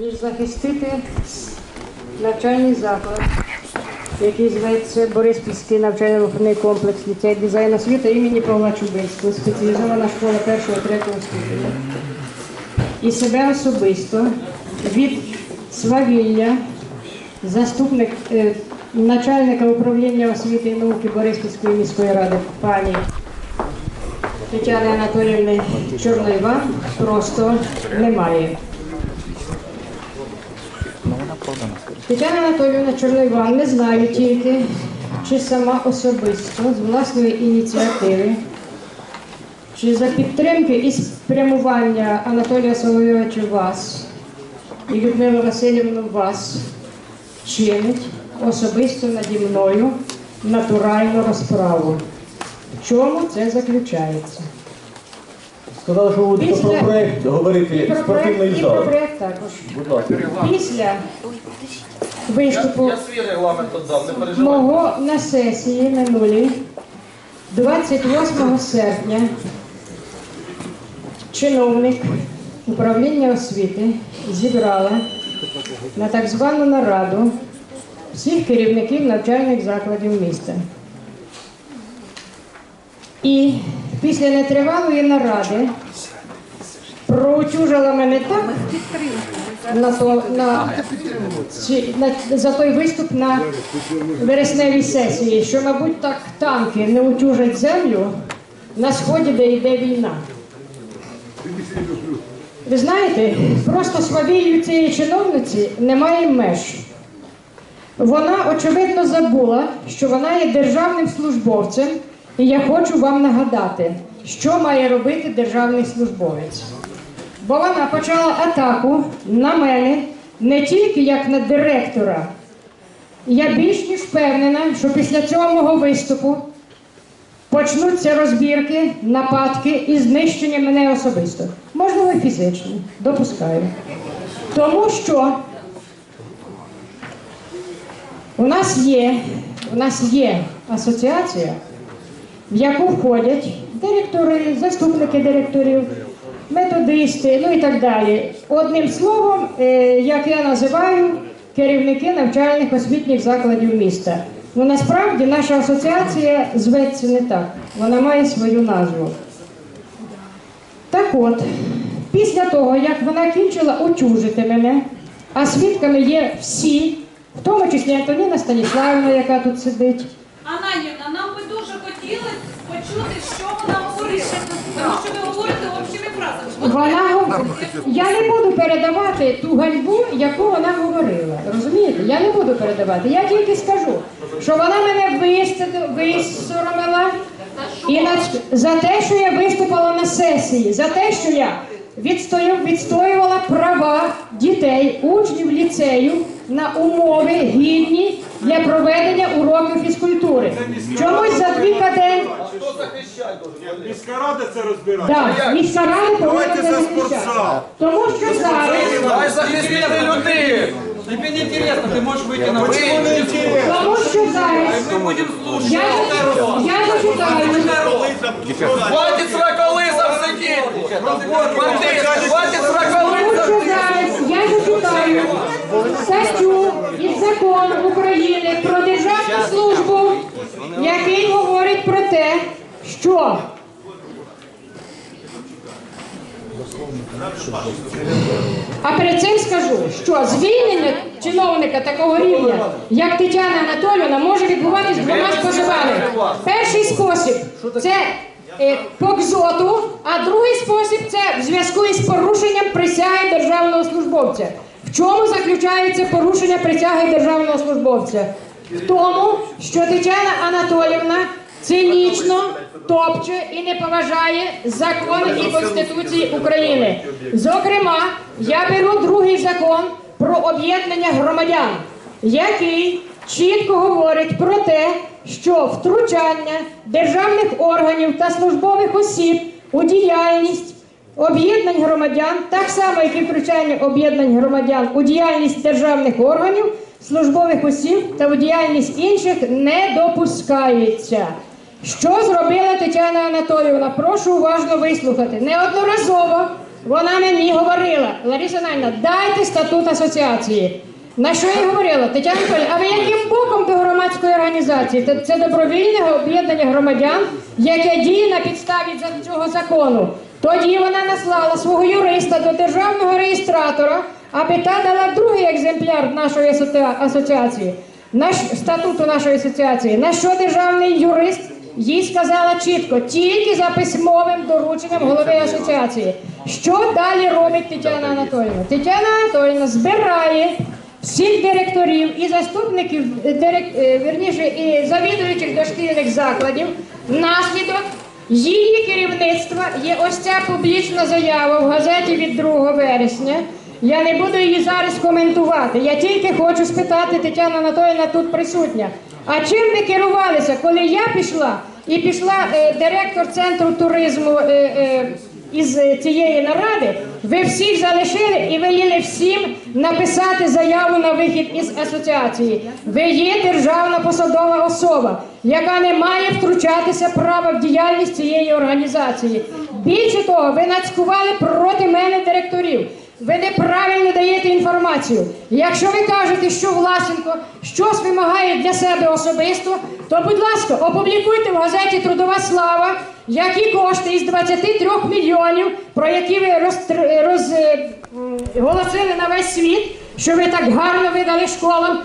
ніж захистити навчальний заклад, який зветься Бориспільський навчально-виховний комплекс ліцей дизайн освіти імені Павла Чубинського, спеціалізована школа першого третього ступеня. І себе особисто від свавілля, заступник е, начальника управління освіти і науки Бориспільської міської ради пані Тетяни Анатоліївни Чорноєва просто немає. Тетяна Анатоліївна Чорноєван не знаю тільки, чи сама особисто з власної ініціативи, чи за підтримки і спрямування Анатолія Соловйовича вас і Людмилу Васильівну вас чинить особисто наді мною натуральну розправу. В чому це заключається? Сказали, що ви будете Після- про проєкт І говорити про спортивної і про зали. проект також. Будь ласка. Після виступу Я свій регламент отдав, не переживай. мого на сесії минулій, 28 серпня, чиновник управління освіти зібрала на так звану нараду всіх керівників навчальних закладів міста. І після нетривалої наради проутюжила мене так на, то, на, ці- на, за той виступ на вересневій сесії, що, мабуть, так танки не утюжать землю на сході, де йде війна. Ви знаєте, просто свавіллю цієї чиновниці немає меж. Вона, очевидно, забула, що вона є державним службовцем, і я хочу вам нагадати, що має робити державний службовець. Бо вона почала атаку на мене не тільки як на директора. Я більш ніж впевнена, що після цього мого виступу почнуться розбірки, нападки і знищення мене особисто. Можливо, і фізично, допускаю. Тому що у нас є, у нас є асоціація, в яку входять директори, заступники директорів, методисти, ну і так далі. Одним словом, е, як я називаю, керівники навчальних освітніх закладів міста. Ну насправді наша асоціація зветься не так. Вона має свою назву. Так от, після того, як вона кінчила утюжити мене, а свідками є всі, в тому числі Антоніна Станіславівна, яка тут сидить. Ананівна, нам би дуже хотілося почути, що вона говорить, Вона я не буду передавати ту ганьбу, яку вона говорила. Розумієте? Я не буду передавати. Я тільки скажу, що вона мене висоромила і на... за те, що я виступила на сесії, за те, що я відстою... відстоювала права дітей, учнів ліцею на умови гідні для проведення уроків фізкультури. Чомусь за дві каденції. Хто захищає дуже? Міська рада це розбирає. Так, міська рада повинна Давайте це за захищати. спортзал. Тому що зараз, Дай захистити людей! Тебе не интересно, ты можешь выйти на Чому не інтересно? тому що зараз Мы будем слушать. я, я зачитаю. Хватить сраколисом сидіти! Бандит, хватить Тому сраколисом що зараз я зачитаю статтю із закону України про державну службу, який говорить про те, що А перед цим скажу, що звільнення чиновника такого рівня, як Тетяна Анатоліївна, може відбуватись двома способами. Перший спосіб це е, по кзоту, а другий спосіб це в зв'язку із порушенням присяги державного службовця. В чому заключається порушення присяги державного службовця? В тому, що Тетяна Анатоліївна цинічно топче і не поважає закони і Конституції України. Зокрема, я беру другий закон про об'єднання громадян, який чітко говорить про те, що втручання державних органів та службових осіб у діяльність об'єднань громадян, так само, як і втручання об'єднань громадян у діяльність державних органів, службових осіб та у діяльність інших не допускається. Що зробила Тетяна Анатоліївна? Прошу уважно вислухати. Неодноразово Вона мені говорила, Лариса Найна, дайте статут асоціації. На що я говорила? Тетяна Анатоліївна, а ви яким боком до громадської організації? Це- добровільне об'єднання громадян, яке діє на підставі цього закону. Тоді вона наслала свого юриста до державного реєстратора, аби та дала другий екземпляр нашої асоціації, статуту нашої асоціації. На що державний юрист їй сказала чітко, тільки за письмовим дорученням голови асоціації. Що далі робить Тетяна Анатоліївна? Тетяна Анатоліївна збирає всіх директорів і заступників е, дирек, е, і завідуючих дошкільних закладів. Внаслідок її керівництва є ось ця публічна заява в газеті від 2 вересня. Я не буду її зараз коментувати. Я тільки хочу спитати Тетяна Анатоліївна тут присутня. А чим ви керувалися, коли я пішла і пішла е, директор центру туризму е, е, із е, цієї наради, ви всіх залишили і веліли всім написати заяву на вихід із асоціації. Ви є державна посадова особа, яка не має втручатися права в діяльність цієї організації. Більше того, ви нацькували проти мене директорів. Ви неправильно даєте інформацію. Якщо ви кажете, що Власенко щось вимагає для себе особисто, то, будь ласка, опублікуйте в газеті Трудова слава, які кошти із 23 мільйонів, про які ви розтр- роз, е, на весь світ, що ви так гарно видали школам.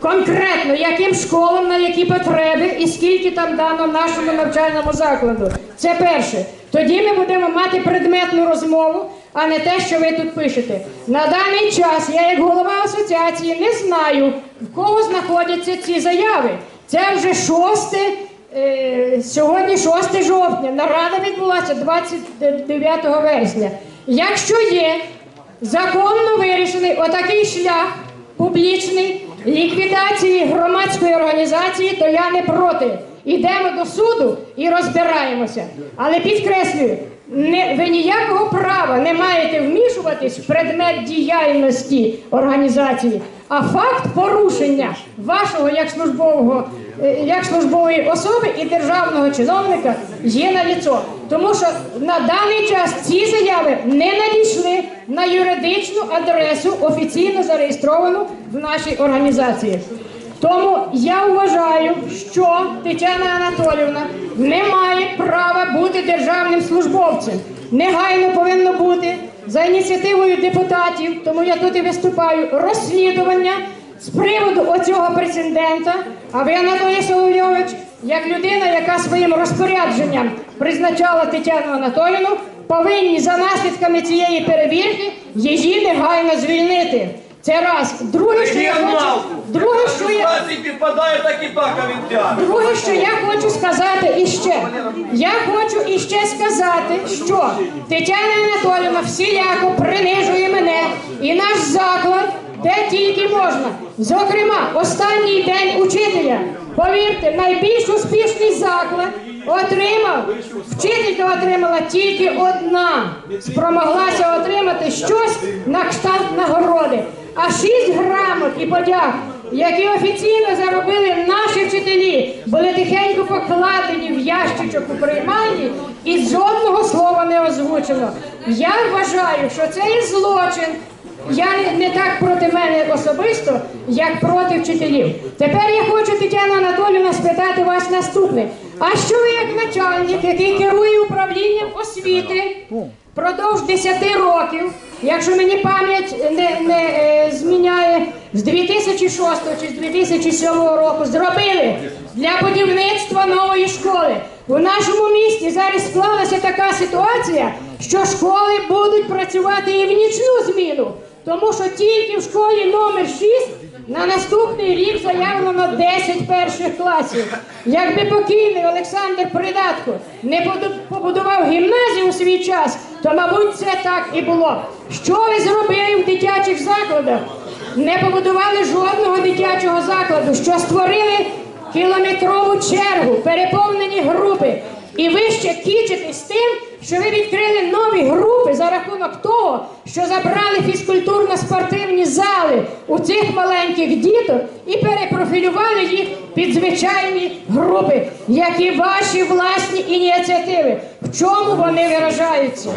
Конкретно, яким школам, на які потреби і скільки там дано нашому навчальному закладу. Це перше. Тоді ми будемо мати предметну розмову, а не те, що ви тут пишете. На даний час я, як голова асоціації, не знаю, в кого знаходяться ці заяви. Це вже шосте. е, Сьогодні 6 жовтня, нарада відбулася 29 вересня. Якщо є законно вирішений отакий шлях публічний ліквідації громадської організації, то я не проти. Ідемо до суду і розбираємося. Але підкреслюю, не, ви ніякого права не маєте вмішуватись в предмет діяльності організації, а факт порушення вашого як службового, е, як службової особи і державного чиновника є на ліцо. Тому що на даний час ці заяви не надійшли на юридичну адресу, офіційно зареєстровану в нашій організації. Тому я вважаю, що Тетяна Анатолівна не має права бути державним службовцем. Негайно повинно бути за ініціативою депутатів, тому я тут і виступаю, розслідування з приводу оцього прецедента. А ви, Анатолій Соловйович, як людина, яка своїм розпорядженням призначала Тетяну Анатоліївну, повинні за наслідками цієї перевірки її негайно звільнити. Це раз. Друге, що я хочу, друге, що я, підпадає, так і так, а він тягне. Друге, що я хочу сказати іще, я хочу іще сказати, що Тетяна Анатоліївна всіляко принижує мене і наш заклад, де тільки можна. Зокрема, останній день учителя. Повірте, найбільш успішний заклад отримав, вчителька отримала тільки одна. Спромоглася отримати щось на кшталт нагороди. А шість грамот і подяк які офіційно заробили наші вчителі, були тихенько покладені в ящичок у приймальні і жодного слова не озвучено. Я вважаю, що це є злочин. Я не, так проти мене особисто, як проти вчителів. Тепер я хочу, Тетяна Анатоліївна, спитати вас наступне. А що ви як начальник, який керує управлінням освіти продовж 10 років, якщо мені пам'ять не, не е, зміняє, з 2006 чи з 2007 року зробили для будівництва нової школи. У нашому місті зараз склалася така ситуація, що школи будуть працювати і в нічну зміну, тому що тільки в школі номер 6 на наступний рік заявлено 10 перших класів. Якби покійний Олександр Придатко не побудував гімназію у свій час, то, мабуть, це так і було. Що ви зробили в дитячих закладах? Не побудували жодного дитячого закладу, що створили кілометрову чергу, переповнені групи. І ви ще кічитесь тим, що ви відкрили нові групи за рахунок того, що забрали фізкультурно-спортивні зали у цих маленьких діток і перепрофілювали їх під звичайні групи, які ваші власні ініціативи. В чому вони виражаються?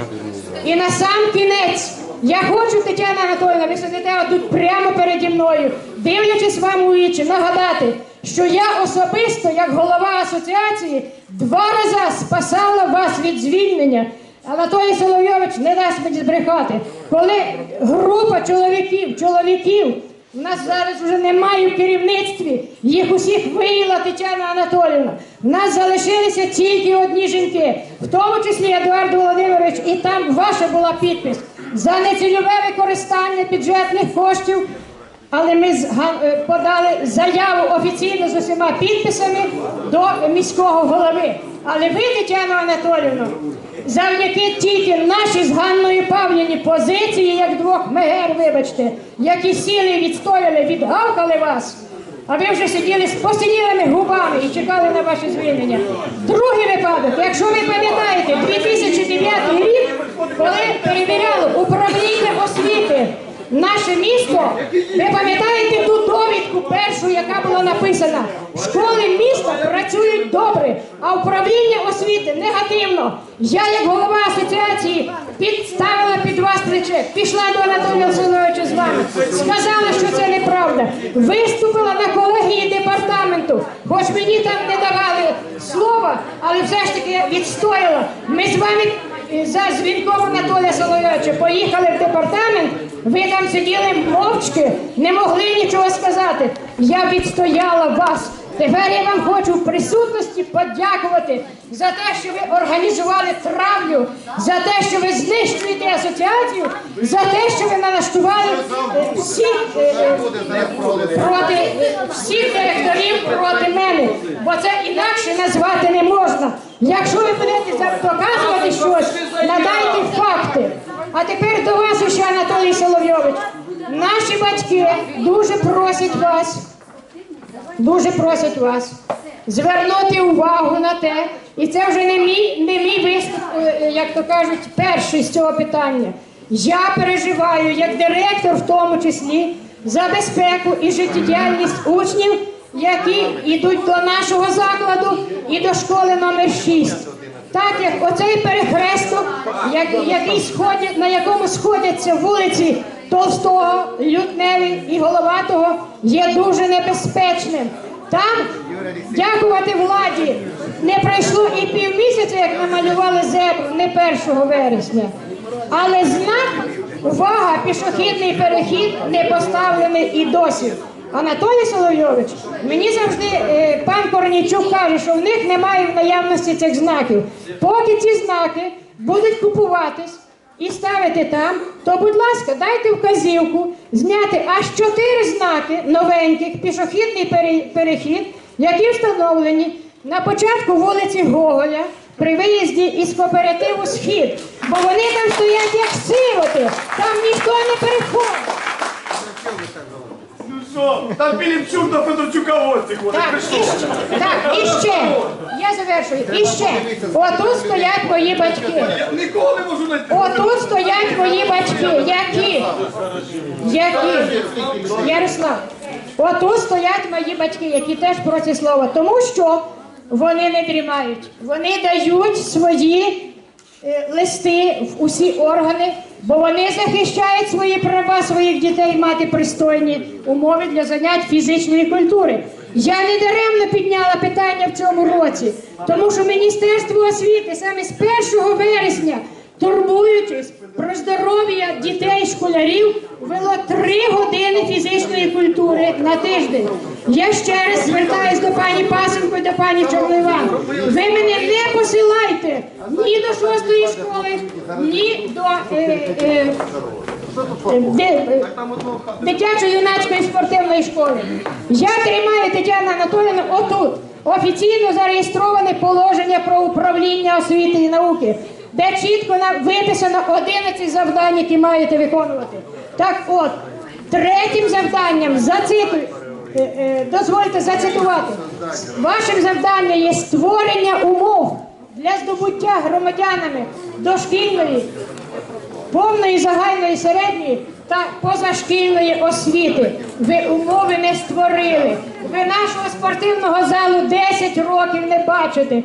І на сам кінець. Я хочу, Тетяна Анатолійовна, ви сидите тут прямо переді мною, дивлячись вам у вічі, нагадати, що я особисто, як голова асоціації, два рази спасала вас від звільнення. Анатолій Соловйович не дасть мені збрехати. Коли група чоловіків, чоловіків, у нас зараз вже немає в керівництві, їх усіх виїла Тетяна Анатолівна. У нас залишилися тільки одні жінки, в тому числі Едуард Володимирович, і там ваша була підпис за нецільове використання бюджетних коштів. Але ми е, подали заяву офіційно з усіма підписами до міського голови. Але ви, Тетяно Анатолівно, завдяки тільки нашій з Ганною позиції, як двох мегер, вибачте, які сіли відстояли, відгавкали вас. А ви вже сиділи з посинілими губами і чекали на ваше звільнення. Другий випадок, якщо ви пам'ятаєте, 2009 рік, коли перевіряло управління освіти наше місто, ви пам'ятаєте ту довідку першу, яка була написана? Школи міста працюють добре, а управління освіти негативно. Я, як голова асоціації, підставила під вас плече, пішла до Анатолія Олександровича з вами, сказала, що це неправда. Виступила на колегії департаменту, хоч мені там не давали слова, але все ж таки відстояла. Ми з вами е, за дзвінком Анатолія Соловйовича поїхали в департамент. Ви там сиділи мовчки, не могли нічого сказати. Я відстояла вас. Тепер я вам хочу в присутності подякувати за те, що ви організували травлю, за те, що ви знищуєте асоціацію, за те, що ви налаштували всіх е, проти всіх директорів проти мене, бо це інакше назвати не можна. Якщо ви будете доказувати щось, надайте факти. А тепер до вас ще Анатолій Соловйович. Наші батьки дуже просять вас дуже просять вас звернути увагу на те, і це вже не мій, не мій виступ, е, як то кажуть, перший з цього питання. Я переживаю як директор, в тому числі, за безпеку і життєдіяльність учнів, які йдуть до нашого закладу і до школи номер 6. Так як оцей перехресток, як, який сходять, на якому сходяться вулиці Толстого, Лютневий і Головатого, є дуже небезпечним. Там, дякувати владі, не пройшло і півмісяця, як намалювали зебру, не 1 вересня. Але знак увага, пішохідний перехід не поставлений і досі. Анатолій Соловйович, мені завжди е, пан Корнійчук каже, що в них немає в наявності цих знаків. Поки ці знаки будуть купуватись і ставити там, то, будь ласка, дайте вказівку зняти аж чотири знаки новеньких, пішохідний перехід, які встановлені на початку вулиці Гоголя при виїзді із кооперативу Схід. Бо вони там стоять як сироти, там ніхто не переходить. Що, там Піліпчук до Федорчука ходить, Так, і ще, так, і ще, я завершую, і ще, отут стоять мої батьки. Я нікого не можу знайти. Отут стоять мої батьки, які? Які? Ярослав, отут стоять мої батьки, які теж проти слова, тому що вони не дрімають. Вони дають свої листи в усі органи, бо вони захищають свої права своїх дітей мати пристойні умови для занять фізичної культури. Я не даремно підняла питання в цьому році, тому що Міністерство освіти саме з 1 вересня турбуючись про здоров'я дітей школярів, вело три години фізичної культури на тиждень. Я ще раз звертаюсь до пані Пасенко і до пані Чорноїван. Ви мене не посилайте ні до шостої школи, ні до е, е, е, дитячо-юнацької спортивної школи. Я тримаю Тетяна Анатоліївна отут. Офіційно зареєстроване положення про управління освіти і науки, де чітко виписано 11 завдань, які маєте виконувати. Так от, третім завданням зацитую. е, е, Дозвольте зацитувати. Вашим завданням є створення умов для здобуття громадянами дошкільної, повної загальної середньої та позашкільної освіти. Ви умови не створили. Ви нашого спортивного залу 10 років не бачите.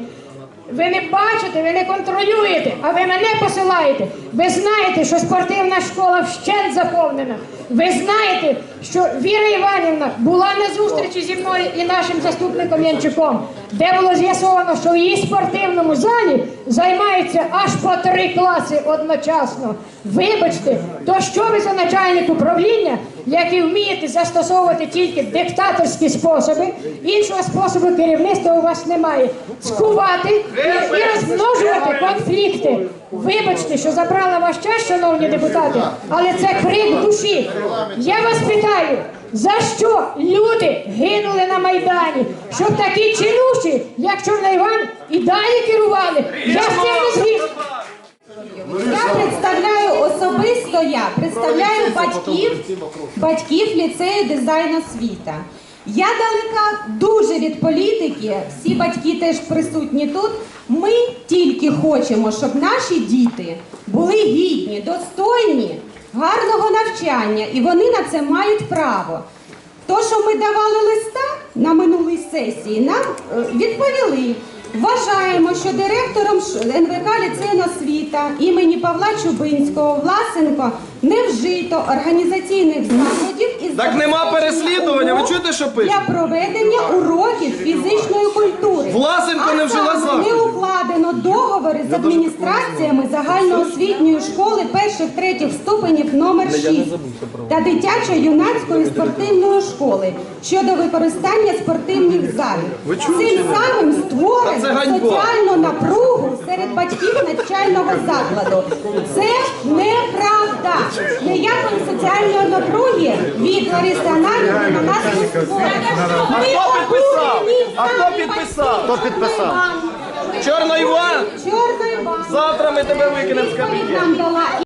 Ви не бачите, ви не контролюєте, а ви мене посилаєте. Ви знаєте, що спортивна школа вщент заповнена. Ви знаєте, що Віра Іванівна була на зустрічі зі мною і нашим заступником Янчуком, де було з'ясовано, що в її спортивному залі займаються аж по три класи одночасно. Вибачте, то що ви за начальник управління, який вмієте застосовувати тільки диктаторські способи, іншого способу керівництва у вас немає. Скувати і, і розмножувати конфлікти. Вибачте, що забрала ваш час, шановні депутати, але це крик душі. Я вас питаю, за що люди гинули на Майдані? Щоб такі чинуші, як Чорний Іван, і далі керували. Я з цим не згідна. Я представляю особисто я представляю батьків, батьків ліцею дизайн освіта. Я далека дуже від політики, всі батьки теж присутні тут. Ми тільки хочемо, щоб наші діти були гідні, достойні, гарного навчання, і вони на це мають право. То, що ми давали листа на минулій сесії, нам е, відповіли. Вважаємо, що директором НВК ліцейна освіта імені Павла Чубинського Власенко не вжито організаційних заходів Так нема переслідування, ви чуєте, що пише? для проведення уроків фізичної культури. Власенко не вжила А саме не укладено договори з адміністраціями загальноосвітньої школи перших третіх ступенів номер 6 та дитячо-юнацької спортивної школи щодо використання спортивних залів. Цим самим створено соціальну напругу серед батьків навчального закладу. Це неправда. Ніякої соціальної напруги від Лариси Ананівни на нас. А хто підписав? А хто підписав? Хто підписав? Чорний Іван? Чорний Іван. Завтра ми тебе викинемо з кабінету. нам дала